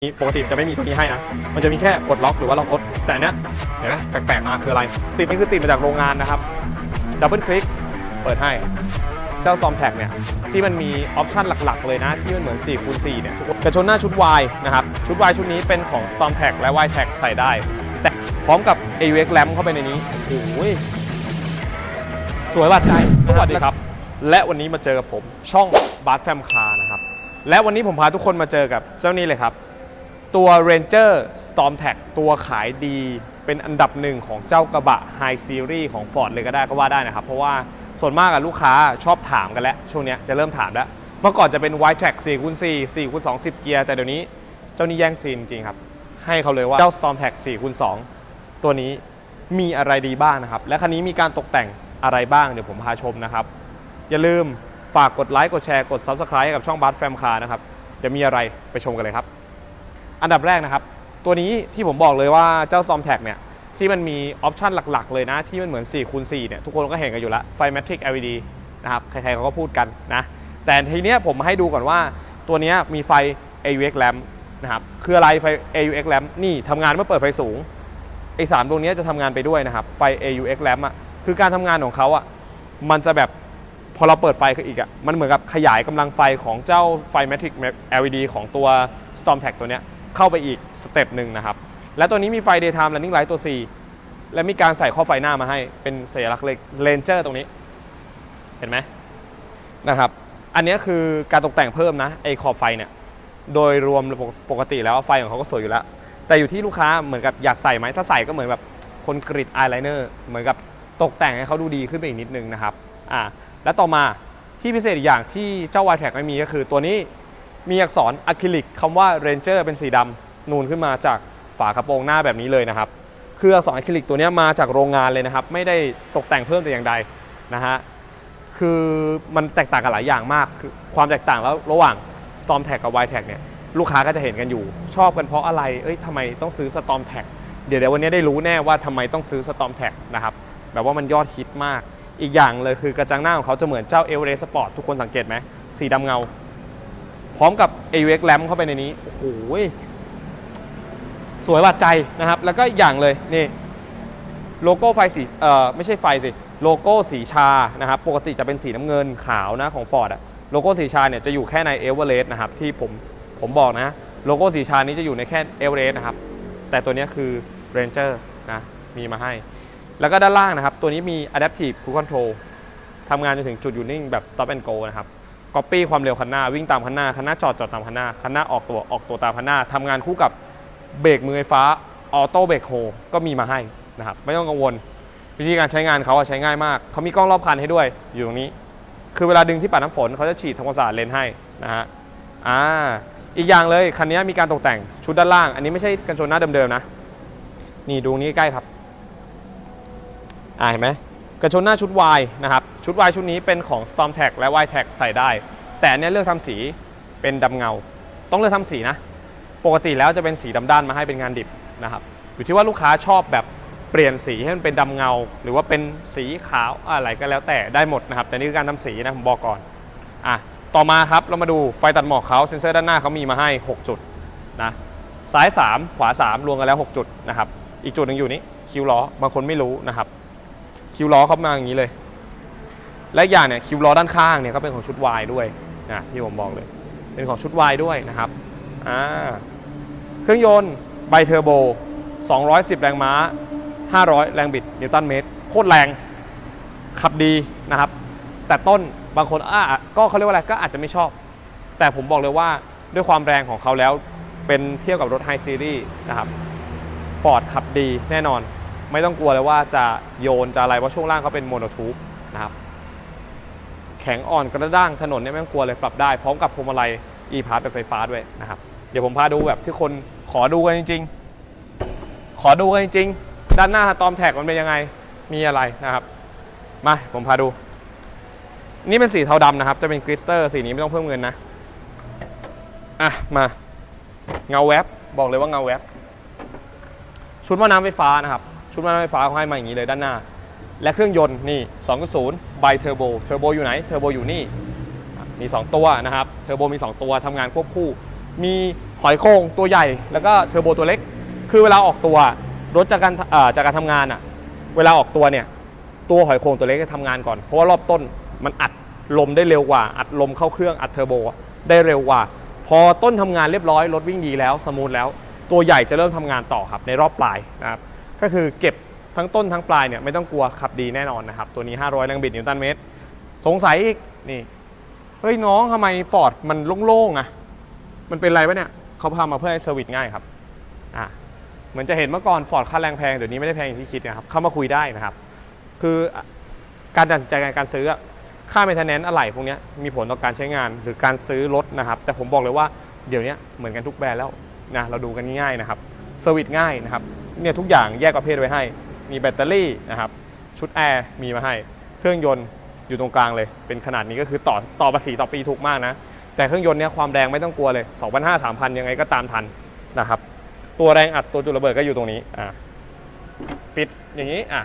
นี้ปกติจะไม่มีตัวนี้ให้นะ มันจะมีแค่กดล็อกหรือว่าล็อกรถแต่เนี้ยเห็นไหมแปลกๆมาคืออะไร ติดนี่คือติดมาจากโรงงานนะครับ ดับเบิลคลิก เปิดให้ เจ้าซอมแท็กเนี่ยที่มันมีออปชันหลักๆ เลยนะ ที่มันเหมือน4คูณ4เนี่ยกระชนหน้าชุด Y นะครับ ชุด Y ชุดนี้เป็นของ Storm Tag และ Y Tag ใส่ได้ แต่พร้อมกับ AUX Lamp เข้าไปในนี้ โอ้โหสวยบาดใจสวัสดีครับ และวันนี้มาเจอกับผมช่องบาร์แฟมคานะครับ และวันนี้ผมพาทุกคนมาเจอกับเจ้านี้เลยครับ ตัว Ranger Storm Tag ตัวขายดีเป็นอันดับหนึ่งของเจ้ากระบะ High Series ของ Ford เลยก็ได้ก็ว่าได้นะครับ เพราะว่าส่วนมากอะลูกค้าชอบถามกันแล้ว ช่วงนี้จะเริ่มถามแล้ว เมื่อก่อนจะเป็น Wide Track 4คูณ4 4คูณ2 10 เกียร์ แต่เดี๋ยวนี้เจ้านี้แย่งซีนจริงครับ ให้เขาเลยว่าเจ้า Storm Tag 4คูณ2ตัวนี้มีอะไรดีบ้างนะครับ และคันนี้มีการตกแต่งอะไรบ้างเดี๋ยวผมพาชมนะครับ อย่าลืมฝากกดไลค์กดแชร์กด Subscribe กับช่องบัสแฟมคาร์นะครับเดี๋ยวมีอะไรไปชมกันเลยครับ อันดับแรกนะครับ ตัวนี้ที่ผมบอกเลยว่าเจ้าซอมแท็กเนี่ยที่มันมีออปชันหลักๆ เลยนะ ที่มันเหมือน4คูณ4เนี่ยทุกคนก็เห็นกันอยู่แล้วไฟ Matrix LED นะครับใครๆเขาก็พูดกันนะแต่ทีเนี้ยผมให้ดูก่อนว่าตัวนี้มีไฟ AUX lamp นะครับคืออะไรไฟ AUX lamp นี่ทำงานเมื่อเปิดไฟสูงไอ้สามดวงนี้จะทำงานไปด้วยนะครับไฟ AUX lamp อะคือการทำงานของเขาอะมันจะแบบพอเราเปิดไฟขึ้นอีกอะมันเหมือนกับขยายกำลังไฟของเจ้าไฟ Matrix LED ของตัว Storm Tag ตัวเนี้ย เข้าไปอีกสเต็ปหนึ่งนะครับ และตัวนี้มีไฟ Daytime Running Light ตัว C และมีการใส่ข้อไฟหน้ามาให้เป็นสัญลักษณ์เลนเจอร์ตรงนี้ เห็นไหมนะครับอันนี้คือการตกแต่งเพิ่มนะไอขอบไฟเนี่ยโดยรวมปกติแล้วไฟของเขาก็สวยอยู่แล้ว แต่อยู่ที่ลูกค้าเหมือนกับอยากใส่ไหมถ้าใส่ก็เหมือนแบบคนกริดอายไลเนอร์เหมือนกับตกแต่งให้เขาดูดีขึ้นไปอีกนิดนึงนะครับอ่าและต่อมาที่พิเศษอีกอย่างที่เจ้า y t แท็ไม่มีก็คือตัวนี้ มีอักษรอะคริลิกคำว่า Ranger เป็นสีดำนูนขึ้นมาจากฝากระโปรงหน้าแบบนี้เลยนะครับคืออักษรอะคริลิกตัวนี้มาจากโรงงานเลยนะครับ ไม่ได้ตกแต่งเพิ่มแต่อย่างใดนะฮะคือมันแตกต่างกันหลายอย่างมากคือความแตกต่างแล้วระหว่าง Storm Tag กับ Y Tag เนี่ยลูกค้าก็จะเห็นกันอยู่ ชอบกันเพราะอะไร เอ้ยทำไมต้องซื้อ Storm Tag เดี๋ยวเดี๋ยววันนี้ได้รู้แน่ว่าทำไมต้องซื้อ Storm Tag นะครับแบบว่ามันยอดฮิตมาก อีกอย่างเลยคือกระจังหน้าของเขาจะเหมือนเจ้า e v e r e s t Sport ทุกคนสังเกตไหมสีดำเงา พร้อมกับ AUX Lamp เข้าไปในนี้ โอ้โหสวยบาดใจนะครับ แล้วก็อย่างเลยนี่โลโก้ไฟสีเอ่อไม่ใช่ไฟสิโลโก้สีชานะครับ ปกติจะเป็นสีน้ำเงินขาวนะของ Ford อะโลโก้สีชาเนี่ยจะอยู่แค่ในเอเวอเรสต์นะครับที่ผมผมบอกนะ โลโก้สีชานี้จะอยู่ในแค่เอเวอเรสต์นะครับ แต่ตัวนี้คือ Ranger นะมีมาให้ แล้วก็ด้านล่างนะครับ ตัวนี้มี Adaptive Cruise Control ทำงานจนถึงจุดอยู่นิ่งแบบ Stop and Go นะครับ Copy ความเร็วคันหน้าวิ่งตามคันหน้าคันหน้าจอดจอดตามคันหน้าคันหน้าออกตัวออกตัวตามคันหน้าทำงานคู่กับเบรกมือไฟฟ้าออโต้เบรกโฮก็มีมาให้นะครับไม่ต้องกังวล วิธีการใช้งานเขาใช้ง่ายมากเขามีกล้องรอบคันให้ด้วยอยู่ตรงนี้ คือเวลาดึงที่ปัดน้ำฝนเขาจะฉีดทำความสะอาดเลนให้นะฮะอ่าอีกอย่างเลยคันนี้มีการตกแต่งชุดด้านล่าง อันนี้ไม่ใช่กันชนหน้าเดิมๆนะ นี่ดูนี้ใกล้ครับอ่าเห็นไหม กระชนหน้าชุด Y นะครับ ชุด Y ชุดนี้เป็นของ Storm Tag และ Y Tag ใส่ได้ แต่เนี้ยเลือกทำสีเป็นดำเงา ต้องเลือกทำสีนะ ปกติแล้วจะเป็นสีดำด้านมาให้เป็นงานดิบนะครับ อยู่ที่ว่าลูกค้าชอบแบบเปลี่ยนสีให้มันเป็นดำเงา หรือว่าเป็นสีขาวอะไรก็แล้วแต่ได้หมดนะครับ แต่นี่คือการทำสีนะผมบอกก่อน อะ ต่อมาครับเรามาดูไฟตัดหมอกเขาเซ็นเซอร์ด้านหน้าเขามีมาให้ 6 จุดนะซ้าย 3 ขวา 3 รวมกันแล้ว 6 จุดนะครับ อีกจุดหนึ่งอยู่นี้คิวล้อบางคนไม่รู้นะครับ คิวล้อเขามาอย่างนี้เลย และอย่างเนี่ยคิวล้อด้านข้างเนี่ยก็เป็นของชุด Y ด้วยนะที่ผมบอกเลย เป็นของชุด Y ด้วยนะครับอ่าเครื่องยนต์ไบเทอร์โบ 210 แรงม้า 500 แรงบิดนิวตันเมตรโคตรแรงขับดีนะครับ แต่ต้นบางคนอะก็เขาเรียกว่าอะไรก็อาจจะไม่ชอบ แต่ผมบอกเลยว่าด้วยความแรงของเขาแล้วเป็นเทียบกับรถไฮซีรีส์นะครับฟอร์ดขับดีแน่นอน ไม่ต้องกลัวเลยว่าจะโยนจะอะไรเพราะช่วงล่างเขาเป็นโมโนทูบนะครับแข็งอ่อนกระด้างถนนเนี่ยไม่ต้องกลัวเลยปรับได้พร้อมกับพวงมาลัย e p a s s แบบไฟฟ้าด้วยนะครับเดี๋ยวผมพาดูแบบที่คนขอดูกันจริง ๆ ขอดูกันจริง ๆ ด้านหน้าตอมแท็กมันเป็นยังไงมีอะไรนะครับ มาผมพาดู นี่เป็นสีเทาดำนะครับ จะเป็นกริสเตอร์สีนี้ไม่ต้องเพิ่มเงินนะอะมาเงาแวบบอกเลยว่าเงาแวบชุดว่าน้ำไฟฟ้านะครับ ชุดว่าน้ำไฟฟ้าเขาให้มาอย่างนี้เลยด้านหน้า และเครื่องยนต์นี่2.0ไบเทอร์โบเทอร์โบอยู่ไหนเทอร์โบอยู่นี่มี 2 ตัวนะครับเทอร์โบมี 2 ตัวทำงานควบคู่ มีหอยโครงตัวใหญ่ แล้วก็เทอร์โบตัวเล็ก คือเวลาออกตัวรถจากการจากการทำงานอะเวลาออกตัวเนี่ยตัวหอยโครงตัวเล็กจะทำงานก่อน เพราะว่ารอบต้นมันอัดลมได้เร็วกว่า อัดลมเข้าเครื่องอัดเทอร์โบได้เร็วกว่า พอต้นทำงานเรียบร้อยรถวิ่งดีแล้วสมูทแล้ว ตัวใหญ่จะเริ่มทำงานต่อครับในรอบปลายนะครับ ก็คือเก็บทั้งต้นทั้งปลายเนี่ยไม่ต้องกลัวขับดีแน่นอนนะครับ ตัวนี้ 500แรงบิดนิวตันเมตร สงสัยอีกนี่เฮ้ยน้องทำไมฟอร์ดมันโล่งๆอะมันเป็นไรวะเนี่ยเขาพามาเพื่อให้เซอร์วิสง่ายครับอะเหมือนจะเห็นเมื่อก่อนฟอร์ดค่าแรงแพงเดี๋ยวนี้ไม่ได้แพงอย่างที่คิดนะครับเข้ามาคุยได้นะครับ คือการตัดใจในการซื้อค่า m ม i เทนแนนอะไหล่พวกนี้มีผลต่อการใช้งานหรือการซื้อรถนะครับ แต่ผมบอกเลยว่าเดี๋ยวนี้เหมือนกันทุกแบรนด์แล้วนะเราดูกันง่ายๆนะครับเซอร์วิสง่ายนะครับ เนี่ยทุกอย่างแยกประเภทไว้ให้ มีแบตเตอรี่นะครับ ชุดแอร์มีมาให้ เครื่องยนต์อยู่ตรงกลางเลย เป็นขนาดนี้ก็คือต่อต่อภาษีต่อปีถูกมากนะ แต่เครื่องยนต์เนี่ยความแรงไม่ต้องกลัวเลย 2,500 3,000 ยังไงก็ตามทันนะครับ ตัวแรงอัดตัวจุดระเบิดก็อยู่ตรงนี้อะปิดอย่างนี้อะ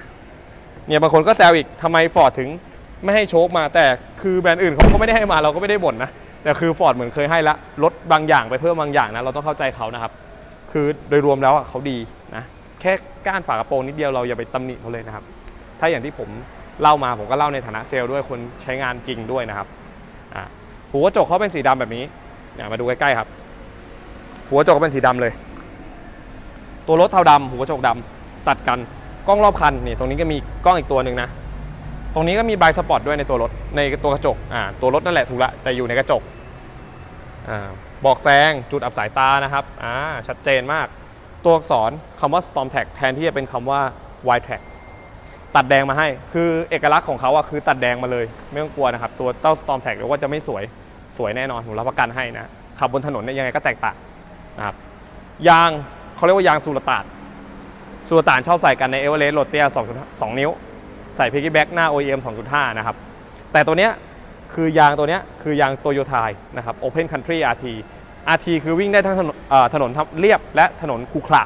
เนี่ยบางคนก็แซวอีกทำไมฟอร์ดถึงไม่ให้โชคมาแต่คือแบรนด์อื่นเขาก็ไม่ได้ให้มาเราก็ไม่ได้บ่นนะแต่คือฟอร์ดเหมือนเคยให้ละลดบางอย่างไปเพิ่มบางอย่างนะเราต้องเข้าใจเขานะครับ คือโดยรวมแล้วเขาดีนะ แค่ก้านฝากระโปรงนิดเดียวเราอย่าไปตำหนิเขาเลยนะครับ ถ้าอย่างที่ผมเล่ามาผมก็เล่าในฐานะเซลล์ด้วยคนใช้งานจริงด้วยนะครับหัวกระจกเขาเป็นสีดำแบบนี้เนี่ยมาดูใกล้ๆครับ หัวกระจกเป็นสีดำเลย ตัวรถเทาดำหัวกระจกดำตัดกันกล้องรอบคันนี่ตรงนี้ก็มีกล้องอีกตัวหนึ่งนะตรงนี้ก็มีบายสปอตด้วยในตัวรถในตัวกระจกอ่าตัวรถนั่นแหละถูกละแต่อยู่ในกระจกอ่าบอกแซงจุดอับสายตานะครับอ่าชัดเจนมาก ตัวอักษรคำว่า Storm Tag แทนที่จะเป็นคำว่า Wide Tag ตัดแดงมาให้ คือเอกลักษณ์ของเขาอะคือตัดแดงมาเลย ไม่ต้องกลัวนะครับ ตัวเต้า Storm Tag เดี๋ยวว่าจะไม่สวย สวยแน่นอน ผมรับประกันให้นะ ขับบนถนนเนี่ยยังไงก็แตกต่างนะครับ ยางเขาเรียกว่ายางสูรตาดสุลต่านชอบใส่กันในเอเวอเรสต์โรเตีย2.2 นิ้ว ใส่พิกกี้แบ็กหน้า OEM 2.5 นะครับ แต่ตัวเนี้ยคือยางตัวเนี้ยคือยางโตโยต้านะครับ Open Country RT RT คือวิ่งได้ทั้งถนนเอ่อถนนเรียบและถนนคูขระ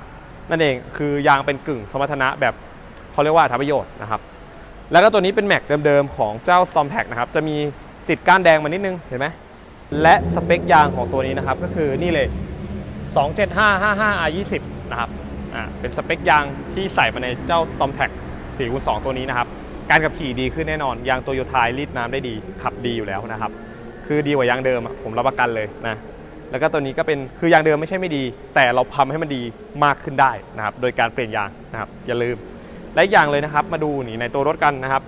นั่นเองคือยางเป็นกึ่งสมรรถนะแบบเขาเรียกว่าทำประโยชน์นะครับ แล้วก็ตัวนี้เป็นแม็กเดิมๆของเจ้า Storm Tag นะครับ จะมีติดก้านแดงมานิดนึง เห็นไหม และสเปคยางของตัวนี้นะครับ ก็คือนี่เลย 27555 R20 นะครับอ่าเป็นสเปคยางที่ใส่มาในเจ้า Storm Tag 4คูณ2ตัวนี้นะครับ การขับขี่ดีขึ้นแน่นอน ยางโตโยต้ารีดน้ำได้ดี ขับดีอยู่แล้วนะครับ คือดีกว่ายางเดิมผมรับประกันเลยนะ แล้วก็ตัวนี้ก็เป็นคือยางเดิมไม่ใช่ไม่ดี แต่เราทำให้มันดีมากขึ้นได้นะครับโดยการเปลี่ยนยางนะครับอย่าลืม และอีกอย่างเลยนะครับ มาดูนี่ในตัวรถกันนะครับ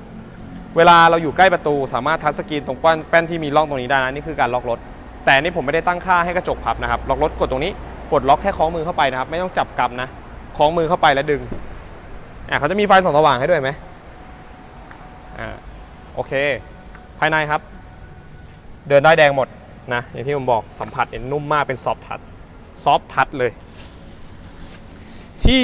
เวลาเราอยู่ใกล้ประตูสามารถทัชสกรีนตรงแป้นแป้นที่มีร่องตรงนี้ได้นะนี่คือการล็อกรถ แต่นนี่ผมไม่ได้ตั้งค่าให้กระจกพับนะครับล็อกรถกดตรงนี้กดล็อกแค่คล้องมือเข้าไปนะครับ ไม่ต้องจับกำนะคล้องมือเข้าไปแล้วดึงอ่าเขาจะมีไฟส่องสว่างให้ด้วยไหมอ่าโอเค ภายในครับ เดินได้แดงหมด นะอย่างที่ผมบอกสัมผัสเอ็นนุ่มมากเป็นซอฟทัชซอฟทัชเลย ที่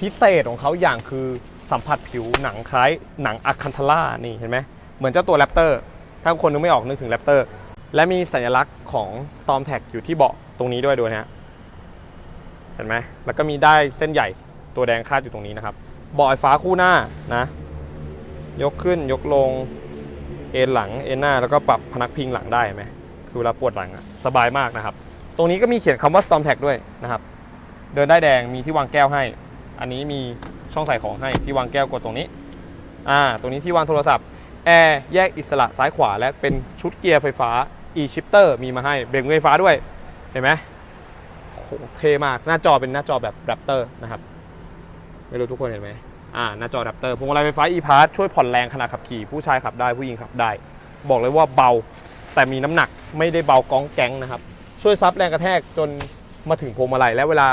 พิเศษของเขาอย่างคือสัมผัสผิวหนังคล้ายหนังอะคันทาร่านี่เห็นไหมเหมือนเจ้าตัวแรปเตอร์ถ้าคนนึกไม่ออกนึกถึงแรปเตอร์และมีสัญลักษณ์ของ Storm Tag อยู่ที่เบาะตรงนี้ด้วยดูนะฮะเห็นไหมแล้วก็มีได้เส้นใหญ่ตัวแดงคาดอยู่ตรงนี้นะครับเบาะไฟฟ้าคู่หน้านะ ยกขึ้นยกลงเอ็นหลังเอ็นหน้าแล้วก็ปรับพนักพิงหลังได้ไหม คือเวลาปวดหลังสบายมากนะครับ ตรงนี้ก็มีเขียนคำว่า Storm Tag ด้วยนะครับ เดินได้แดงมีที่วางแก้วให้ อันนี้มีช่องใส่ของให้ที่วางแก้วกดตรงนี้อ่าตรงนี้ที่วางโทรศัพท์แอร์แยกอิสระซ้ายขวาและเป็นชุดเกียร์ไฟฟ้า e-shifter มีมาให้เบรกไฟฟ้าด้วยเห็นไหมโอ้โหเท่มากหน้าจอเป็นหน้าจอแบบแรปเตอร์นะครับไม่รู้ทุกคนเห็นไหมอ่าหน้าจอแรปเตอร์พวงมาลัยไฟฟ้า e-pass ช่วยผ่อนแรงขณะขับขี่ผู้ชายขับได้ผู้หญิงขับได้ บอกเลยว่าเบา แต่มีน้ำหนักไม่ได้เบากองแก๊งนะครับ ช่วยซับแรงกระแทกจนมาถึงพวงมาลัยและเวลา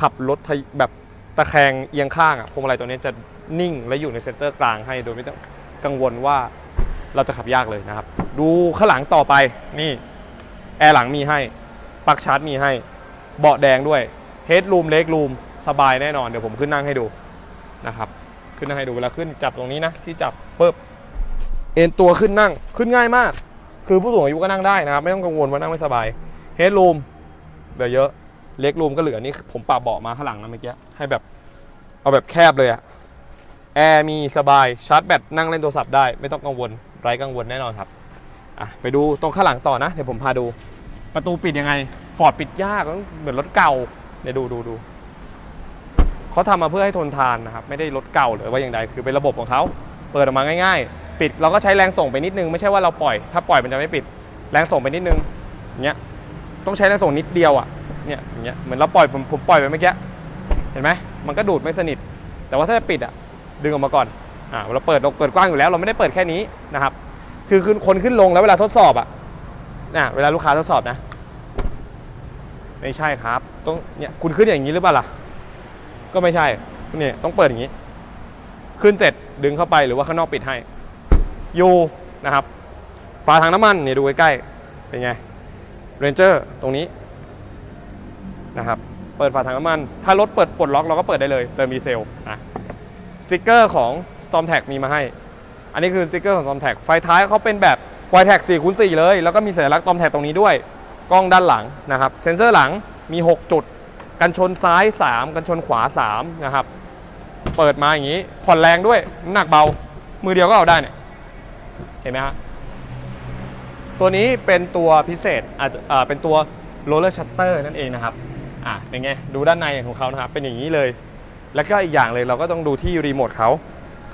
ขับรถทะแบบตะแคงเอียงข้างอะพวงมาลัยตัวนี้จะนิ่งและอยู่ในเซนเตอร์กลางให้โดยไม่ต้องกังวลว่าเราจะขับยากเลยนะครับ ดูข้างหลังต่อไปนี่แอร์หลังมีให้ปลั๊กชาร์จมีให้ เบาะแดงด้วยเฮดรูมเล็กรูมสบายแน่นอนเดี๋ยวผมขึ้นนั่งให้ดูนะครับ ขึ้นนั่งให้ดูเวลาขึ้นจับตรงนี้นะที่จับปุ๊บเอ็นตัวขึ้นนั่งขึ้นง่ายมาก คือผู้สูงอายุก็นั่งได้นะครับ ไม่ต้องกังวลว่านั่งไม่สบายเฮดรูมเหลือเยอะเล็กรูมก็เหลือนี่ผมปรับเบาะมาข้างหลังนะเมื่อกี้ให้แบบเอาแบบแคบเลยอะแอร์มีสบายชาร์จแบตนั่งเล่นโทรศัพท์ได้ไม่ต้องกังวลไร้กังวลแน่นอนครับอะไปดูตรงข้างหลังต่อนะเดี๋ยวผมพาดู ประตูปิดยังไงฟอร์ดปิดยากเหมือนรถเก่าเนี่ยดูดูดูเขาทำมาเพื่อให้ทนทานนะครับ ไม่ได้รถเก่าหรือว่าอย่างใดคือเป็นระบบของเขา เปิดออกมาง่าย ปิดเราก็ใช้แรงส่งไปนิดนึงไม่ใช่ว่าเราปล่อย ถ้าปล่อยมันจะไม่ปิด แรงส่งไปนิดนึงเงี้ยต้องใช้แรงส่งนิดเดียวอะเนี่ยอย่างเงี้ยเหมือนเราปล่อยผมผมปล่อยไปเมื่อกี้เห็นไหมมันก็ดูดไม่สนิท แต่ว่าถ้าจะปิดอะดึงออกมาก่อนอ่าเราเปิดเราเปิดกว้างอยู่แล้ว เราไม่ได้เปิดแค่นี้นะครับ คือคือคนขึ้นลงแล้วเวลาทดสอบอะนะเวลาลูกค้าทดสอบนะ ไม่ใช่ครับต้องเนี่ยคุณขึ้นอย่างนี้หรือเปล่าล่ะก็ไม่ใช่เนี่ยต้องเปิดอย่างนี้ ขึ้นเสร็จดึงเข้าไปหรือว่าข้างนอกปิดให้ ยูนะครับฝาถังน้ำมันเนี่ยดูใกล้ๆเป็นไงเรนเจอร์ตรงนี้นะครับเปิดฝาถังน้ำมัน ถ้ารถเปิดปลดล็อกเราก็เปิดได้เลยเติมดีเซลอะสติกเกอร์ของ Storm Tag มีมาให้ อันนี้คือสติกเกอร์ของ Storm Tag ไฟท้ายเขาเป็นแบบ y t a g 4คูณ4เลย แล้วก็มีสัญลักษณ์ Storm Tag ตรงนี้ด้วย กล้องด้านหลังนะครับ เซ็นเซอร์หลังมี 6 จุด กันชนซ้าย 3 กันชนขวา 3 นะครับ เปิดมาอย่างนี้ ผ่อนแรงด้วยน้ำหนักเบา มือเดียวก็เอาได้เนี่ย เห็นไหมฮะตัวนี้เป็นตัวพิเศษอ่าเป็นตัว roller shutter นั่นเองนะครับอะเป็นไงดูด้านในของเขานะครับเป็นอย่างนี้เลย แล้วก็อีกอย่างเลยเราก็ต้องดูที่รีโมทเขา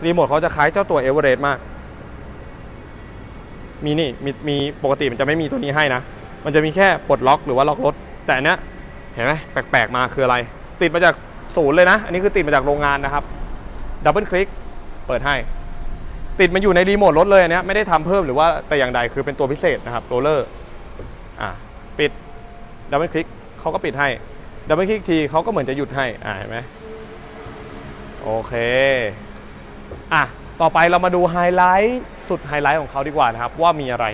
รีโมทเขาจะคล้ายเจ้าตัวเอเวอเรสต์มาก มีนี่มีมีปกติมันจะไม่มีตัวนี้ให้นะ มันจะมีแค่ปลดล็อกหรือว่าล็อกรถ แต่อันเนี้ยเห็นไหมแปลกๆมาคืออะไร ติดมาจากศูนย์เลยนะ อันนี้คือติดมาจากโรงงานนะครับดับเบิลคลิกเปิดให้ ติดมาอยู่ในรีโมทรถเลยอันเนี้ยไม่ได้ทำเพิ่มหรือว่าแต่อย่างใดคือเป็นตัวพิเศษนะครับโรลเลอร์อะปิดดับเบิลคลิกเขาก็ปิดให้ดับเบิลคลิกทีเขาก็เหมือนจะหยุดให้อ่าเห็นไหมโอเคอะต่อไปเรามาดูไฮไลท์สุดไฮไลท์ของเขาดีกว่านะครับ ว่ามีอะไร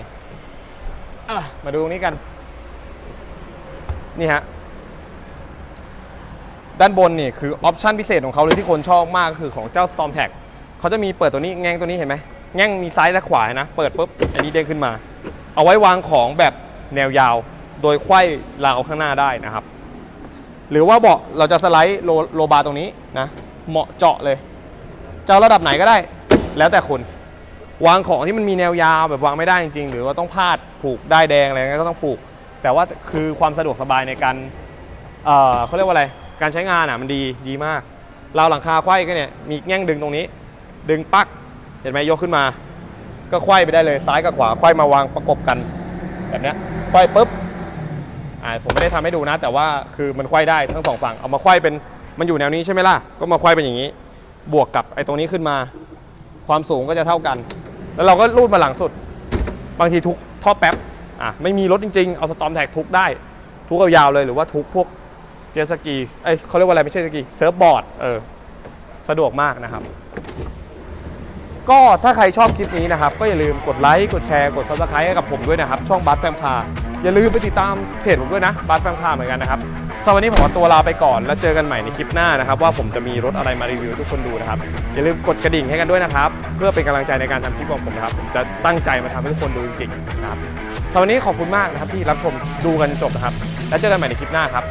อะมาดูตรงนี้กัน นี่ฮะด้านบนนี่คือออปชันพิเศษของเขาเลยที่คนชอบมากก็คือของเจ้า Storm Tag เขาจะมีเปิดตัวนี้แง่งตัวนี้เห็นไหมแง่งมีซ้ายและขวานะเปิดปุ๊บอันนี้เด้งขึ้นมา เอาไว้วางของแบบแนวยาว โดยไขว้ราวข้างหน้าได้นะครับ หรือว่าเบาะเราจะสไลด์โลโลบาร์ตรงนี้นะเหมาะเจาะเลยจะเอาระดับไหนก็ได้ แล้วแต่คุณวางของที่มันมีแนวยาวแบบวางไม่ได้จริงๆ หรือว่าต้องพาดผูกได้แดงอะไรเงี้ยก็ต้องผูก แต่ว่าคือความสะดวกสบายในการเอ่อเขาเรียกว่าอะไรการใช้งานอะมันดีดีมาก เราหลังคาไขว้ก็เนี่ยมีแง่งดึงตรงนี้ ดึงปักเห็นไหมยกขึ้นมา ก็ไขว้ไปได้เลยซ้ายกับขวาไขว้มาวางประกบกันแบบนี้ยไขว้ปุ๊บอ่าผมไม่ได้ทำให้ดูนะ แต่ว่าคือมันไขว้ได้ทั้งสองฝั่งเอามาไขว้เป็นมันอยู่แนวนี้ใช่ไหมล่ะก็มาไขว้เป็นอย่างนี้ บวกกับไอ้ตรงนี้ขึ้นมา ความสูงก็จะเท่ากัน แล้วเราก็รูดมาหลังสุด บางทีทุกท่อแป๊บอะไม่มีรถจริงๆเอาสตอมแท็กทุกได้ ทุกยาวเลยหรือว่าทุกพวกเจสกีเอ้ยเขาเรียกว่าอะไรไม่ใช่สกีเซิร์ฟบอร์ดเออสะดวกมากนะครับ ก็ถ้าใครชอบคลิปนี้นะครับ ก็อย่าลืมกดไลค์กดแชร์กด subscribe ให้กับผมด้วยนะครับ ช่องบัสแฟมคาอย่าลืมไปติดตามเพจผมด้วยนะบัสแฟมคาเหมือนกันนะครับสำหรับวันนี้ผมขอตัวลาไปก่อน แล้วเจอกันใหม่ในคลิปหน้านะครับ ว่าผมจะมีรถอะไรมารีวิวให้ทุกคนดูนะครับ อย่าลืมกดกระดิ่งให้กันด้วยนะครับ เพื่อเป็นกำลังใจในการทำคลิปของผมนะครับผมจะตั้งใจมาทำให้ทุกคนดูจริงๆนะครับสำหรับวันนี้ขอบคุณมากนะครับที่รับชมดูกันจนจบนะครับ แล้วเจอกันใหม่ในคลิปหน้าครับ